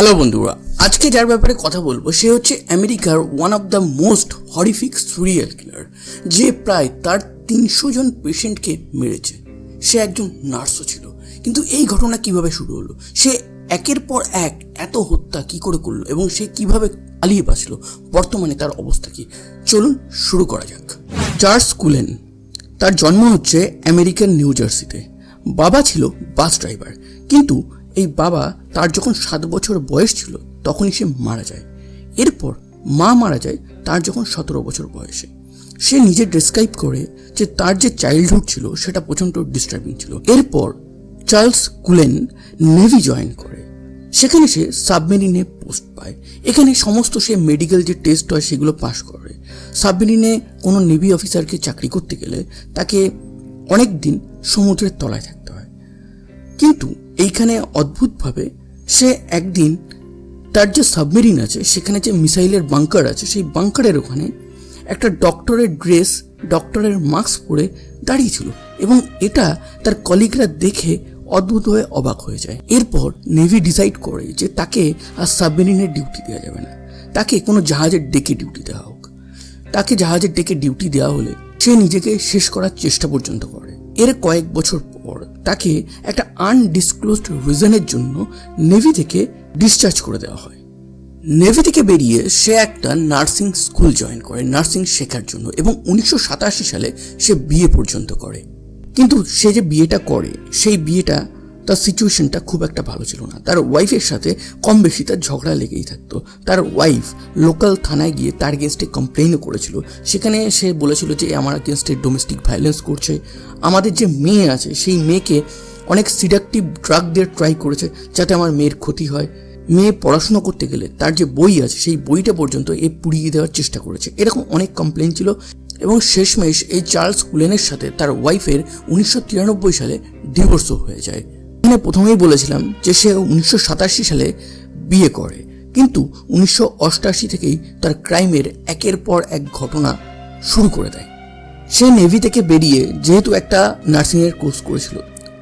Hello বন্ধুরা। আজকে যার ব্যাপারে কথা বলব, সে হচ্ছে আমেরিকার one of the most horrific serial killer যে প্রায় তার তিনশো জন পেশেন্টকে মেরেছে। সে একজন নার্সও ছিল। কিন্তু এই ঘটনা কীভাবে শুরু হলো? সে একের পর এক এত হত্যা কি করে করল এবং সে কীভাবে পালিয়ে বাঁচলো? বর্তমানে তার অবস্থা কি? চলুন শুরু করা যাক। চার্লস কুলেন, তার জন্ম হচ্ছে আমেরিকান নিউ জার্সিতে। বাবা ছিল বাস ড্রাইভার, কিন্তু এই বাবা তার যখন সাত বছর বয়স ছিল, তখনই সে মারা যায়। এরপর মা মারা যায় তার যখন সতেরো বছর বয়সে। সে নিজে ডেসক্রাইব করে যে তার যে চাইল্ডহুড ছিল, সেটা প্রচণ্ড ডিস্টার্বিং ছিল। এরপর চার্লস কুলেন নেভি জয়েন করে। সেখানে সে সাবমেরিনে পোস্ট পায়। এখানে সমস্ত সে মেডিকেল যে টেস্ট হয়, সেগুলো পাশ করে। সাবমেরিনে কোনো নেভি অফিসারকে চাকরি করতে গেলে তাকে অনেক দিন সমুদ্রের তলায় থাকতে হয়। কিন্তু এইখানে অদ্ভুতভাবে সে একদিন তার যে সাবমেরিন আছে, সেখানে যে মিসাইলের বাংকার আছে, সেই বাংকারের ওখানে একটা ডক্টরের ড্রেস, ডক্টরের মাস্ক পরে দাঁড়িয়েছিল এবং এটা তার কলিগরা দেখে অদ্ভুত হয়ে অবাক হয়ে যায়। এরপর নেভি ডিসাইড করে যে তাকে আর সাবমেরিনের ডিউটি দেওয়া যাবে না। তাকে কোনো জাহাজের ডেকে ডিউটি দেওয়া হোক। তাকে জাহাজের ডেকে ডিউটি দেওয়া হলে সে নিজেকে শেষ করার চেষ্টা পর্যন্ত করে। এর কয়েক বছর পর তাকে একটা আনডিসক্লোজড রিজনের জন্য নেভি থেকে ডিসচার্জ করে দেওয়া হয়। নেভি থেকে বেরিয়ে সে একটা নার্সিং স্কুল জয়েন করে নার্সিং শেখার জন্য এবং উনিশশো সাতাশি সালে সে বিয়ে পর্যন্ত করে। কিন্তু সে যে বিয়েটা করে, সেই বিয়েটা তার সিচুয়েশনটা খুব একটা ভালো ছিল না। তার ওয়াইফের সাথে কম বেশি তার ঝগড়া লেগেই থাকতো। তার ওয়াইফ লোকাল থানায় গিয়ে তার এগেনস্টে কমপ্লেনও করেছিল। সেখানে সে বলেছিল যে আমার এগেনস্টে ডোমেস্টিক ভায়োলেন্স করছে। আমাদের যে মেয়ে আছে, সেই মেয়েকে অনেক সিডাকটিভ ড্রাগ দিয়ে ট্রাই করেছে যাতে আমার মেয়ের ক্ষতি হয়। মেয়ে পড়াশুনো করতে গেলে তার যে বই আছে, সেই বইটা পর্যন্ত এ পুড়িয়ে দেওয়ার চেষ্টা করেছে। এরকম অনেক কমপ্লেন ছিল এবং শেষমেশ এই চার্লস কুলেনের সাথে তার ওয়াইফের উনিশশো তিরানব্বই সালে ডিভোর্সও হয়ে যায়। এখানে প্রথমেই বলেছিলাম যে সে উনিশশো সাতাশি সালে বিয়ে করে। কিন্তু উনিশশো থেকেই তার ক্রাইমের একের পর এক ঘটনা শুরু করে দেয়। সে নেভি থেকে বেরিয়ে যেহেতু একটা নার্সিংয়ের কোর্স করেছিল,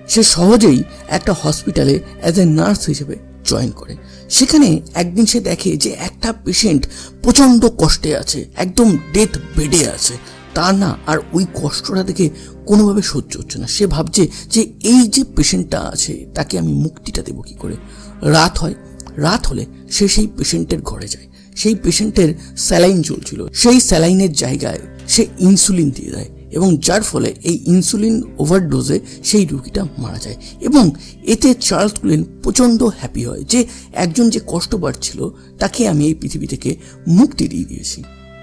সে সহজেই একটা হসপিটালে অ্যাজ এ নার্স হিসেবে জয়েন করে। সেখানে একদিন সে দেখে যে একটা পেশেন্ট প্রচণ্ড কষ্টে আছে, একদম ডেথ বেডে আছে। তার না, আর ওই কষ্টটা দেখে কোনোভাবে সহ্য হচ্ছে না। সে ভাবছে যে এই যে পেশেন্টটা আছে, তাকে আমি মুক্তিটা দেবো কী করে? রাত হয়। রাত হলে সে সেই পেশেন্টের ঘরে যায়। সেই পেশেন্টের স্যালাইন চলছিল। সেই স্যালাইনের জায়গায় সে ইনসুলিন দিয়ে দেয় এবং যার ফলে এই ইনসুলিন ওভারডোজে সেই রুগীটা মারা যায় এবং এতে চার্লস কুলেন প্রচণ্ড হ্যাপি হয় যে একজন যে কষ্ট বাড়ছিল তাকে আমি এই পৃথিবী থেকে মুক্তি দিয়ে দিয়েছি।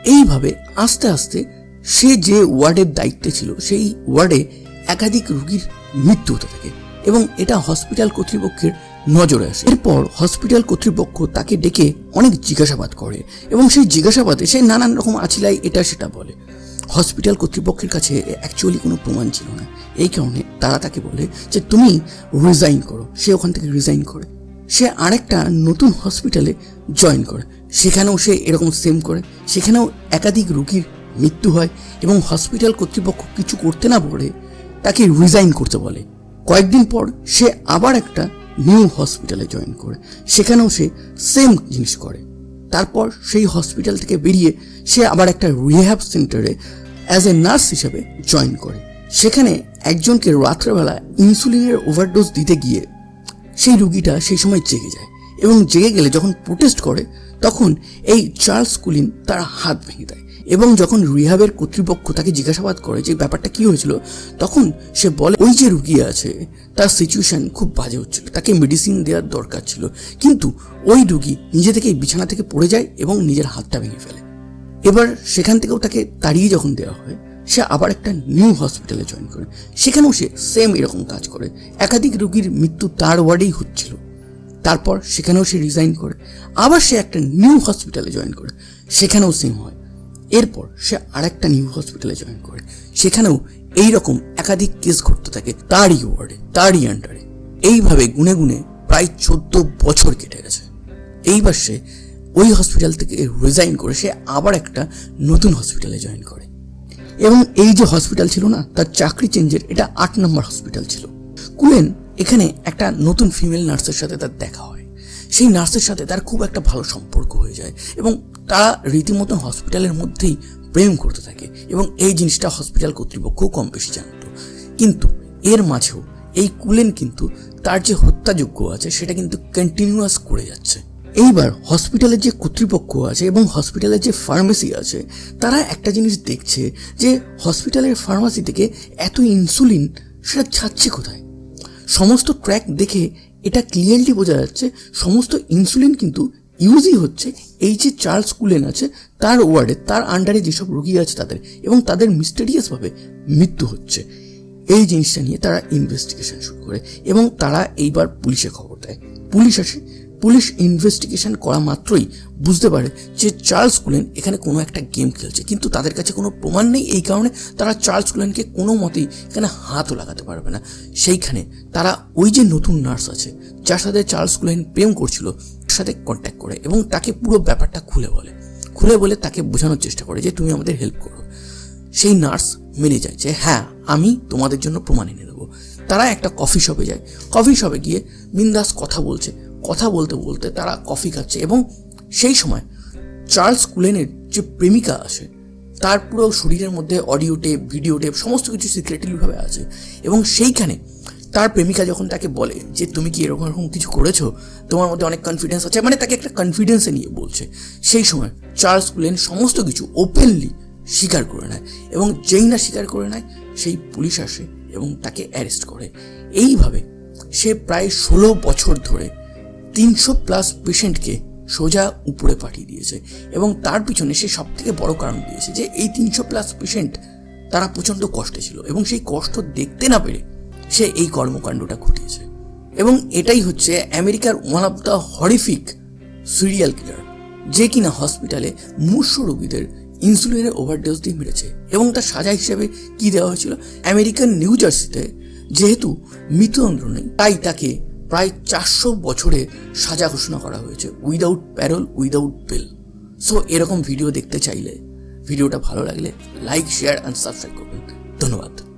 এইভাবে আস্তে আস্তে সে যে ওয়ার্ডের দায়িত্বে ছিল, সেই ওয়ার্ডে একাধিক রুগীর মৃত্যু হতে থাকে এবং এটা হসপিটাল কর্তৃপক্ষের নজরে আসে। এরপর হসপিটাল কর্তৃপক্ষ তাকে ডেকে অনেক জিজ্ঞাসাবাদ করে এবং সেই জিজ্ঞাসাবাদে সে নানান রকম আছিলাই এটা সেটা বলে। হসপিটাল কর্তৃপক্ষের কাছে অ্যাকচুয়ালি কোনো প্রমাণ ছিল না। এই কারণে তারা তাকে বলে যে, তুমি রিজাইন করো। সে ওখান থেকে রিজাইন করে। সে আরেকটা নতুন হসপিটালে জয়েন করে। সেখানেও সে এরকম সেম করে। সেখানেও একাধিক রুগীর মৃত্যু হয় এবং হসপিটাল কর্তৃপক্ষ কিছু করতে না বলে তাকে রিজাইন করতে বলে। কয়েকদিন পর সে আবার একটা নিউ হসপিটালে জয়েন করে। সেখানেও সে সেম জিনিস করে। তারপর সেই হসপিটাল থেকে বেরিয়ে সে আবার একটা রিহ্যাব সেন্টারে অ্যাজ এ নার্স হিসেবে জয়েন করে। সেখানে একজনকে রাত্রেবেলা ইনসুলিনের ওভারডোজ দিতে গিয়ে সেই রুগীটা সেই সময় জেগে যায় এবং জেগে গেলে যখন প্রোটেস্ট করে, তখন এই চার্লস কুলিন তার হাত ভেঙে দেয়। এবং যখন রিহাবের কর্তৃপক্ষ তাকে জিজ্ঞাসাবাদ করে যে ব্যাপারটা কি হয়েছিল, তখন সে বলে, ওই যে রুগী আছে, তার সিচুয়েশন খুব বাজে হচ্ছিল। তাকে মেডিসিন দেওয়ার দরকার ছিল। কিন্তু ওই রুগী নিজে থেকেই বিছানা থেকে পড়ে যায় এবং নিজের হাতটা ভেঙে ফেলে। এবার সেখান থেকেও তাকে তাড়িয়ে যখন দেওয়া হয়, সে আবার একটা নিউ হসপিটালে জয়েন করে। সেখানেও সে সেম এরকম কাজ করে। একাধিক রুগীর মৃত্যু তার ওয়ার্ডেই হচ্ছিল। তারপর সেখানেও সে রিজাইন করে। আবার সে একটা নিউ হসপিটালে জয়েন করে। সেখানেও সেম হয়। এরপর সে আরেকটা নিউ হসপিটালে জয়েন করে। সেখানেও এই রকম একাধিক কেস ঘটতে থাকে, তারই ওয়ার্ডে তারই আন্ডারে এইভাবে গুনে গুনে প্রায় চোদ্দ বছর কেটে গেছে। এইবার সে ওই হসপিটাল থেকে রিজাইন করে সে আবার একটা নতুন হসপিটালে জয়েন করে। এবং এই যে হসপিটাল ছিল না, তার চাকরি চেঞ্জের এটা আট নম্বর হসপিটাল ছিল। কুলেন এখানে একটা নতুন ফিমেল নার্সের সাথে তার দেখা হয়। সেই নার্সের সাথে তার খুব একটা ভালো সম্পর্ক হয়ে যায় এবং তারা রীতিমতো হসপিটালের মধ্যেই প্রেম করতে থাকে এবং এই জিনিসটা হসপিটাল কর্তৃপক্ষও কম বেশি জানতো। কিন্তু এর মাঝেও এই কুলেন কিন্তু তার যে হত্যাযোগ্য আছে সেটা কিন্তু কন্টিনিউয়াস করে যাচ্ছে। এইবার হসপিটালের যে কর্তৃপক্ষ আছে এবং হসপিটালের যে ফার্মেসি আছে, তারা একটা জিনিস দেখছে যে হসপিটালের ফার্মাসি থেকে এত ইনসুলিন, সেটা ছাড়ছে কোথায়? সমস্ত ট্র্যাক দেখে এটা ক্লিয়ারলি বোঝা যাচ্ছে, সমস্ত ইনসুলিন কিন্তু ইউজই হচ্ছে এই যে চার্লস কুলেন আছে, তার ওয়ার্ডে তার আন্ডারে যেসব রোগী আছে তাদের এবং তাদের মিস্টেরিয়াসভাবে মৃত্যু হচ্ছে। এই জিনিসটা নিয়ে তারা ইনভেস্টিগেশন শুরু করে এবং তারা এইবার পুলিশে খবর দেয়। পুলিশ আসে পুলিশ ইনভেস্টিগেশন করা মাত্রই বুঝতে পারে যে চার্লস কুলেন এখানে কোনো একটা গেম খেলছে। কিন্তু তাদের কাছে কোনো প্রমাণ নেই, এই কারণে তারা চার্লস কুলেনকে কোনো মতেই এখানে হাতও লাগাতে পারবে না। সেইখানে তারা ওই যে নতুন নার্স আছে, যার সাথে চার্লস কুলেন প্রেম করছিল, তার সাথে কন্ট্যাক্ট করে এবং তাকে পুরো ব্যাপারটা খুলে বলে। খুলে বলে তাকে বোঝানোর চেষ্টা করে যে, তুমি আমাদের হেল্প করো। সেই নার্স মেনে যায় যে হ্যাঁ আমি তোমাদের জন্য প্রমাণ এনে দেবো। তারা একটা কফি শপে যায়। কফি শপে গিয়ে বিন্দাস কথা বলছে। কথা বলতে বলতে তারা কফি খাচ্ছে এবং সেই সময় চার্লস কুলেনের যে প্রেমিকা আসে, তার পুরো শরীরের মধ্যে অডিও টেপ, ভিডিও টেপ, সমস্ত কিছু সিক্রেটলিভাবে আছে এবং সেইখানে তার প্রেমিকা যখন তাকে বলে যে, তুমি কি এরকম এরকম কিছু করেছ? তোমার মধ্যে অনেক কনফিডেন্স আছে? মানে তাকে একটা কনফিডেন্সে নিয়ে বলছে। সেই সময় চার্লস কুলেন সমস্ত কিছু ওপেনলি স্বীকার করে নেয় এবং যেই না স্বীকার করে নেয়, সেই পুলিশ আসে এবং তাকে অ্যারেস্ট করে। এইভাবে সে প্রায় ষোলো বছর ধরে তিনশো প্লাস পেশেন্টকে সোজা উপরে পাঠিয়ে দিয়েছে এবং তার পিছনে সে সব থেকে বড় কারণ দিয়েছে যে এই তিনশো প্লাস পেশেন্ট তারা প্রচণ্ড কষ্টে ছিল এবং সেই কষ্ট দেখতে না পেরে সে এই কর্মকাণ্ডটা ঘটিয়েছে। এবং এটাই হচ্ছে আমেরিকার one of the horrific serial killer যে কিনা হসপিটালে মূর্ষ রোগীদের ইনসুলিনের ওভারডোজ দিয়ে মেরেছে এবং তার সাজা হিসেবে কি দেওয়া হয়েছিল? আমেরিকান নিউ জার্সিতে যেহেতু মৃত্যুদণ্ড নেই, তাই তাকে প্রায় চারশো বছরে সাজা ঘোষণা করা হয়েছে without parole without bail so এরকম ভিডিও দেখতে চাইলে ভিডিওটা ভালো লাগলে লাইক শেয়ার অ্যান্ড সাবস্ক্রাইব করবেন। ধন্যবাদ।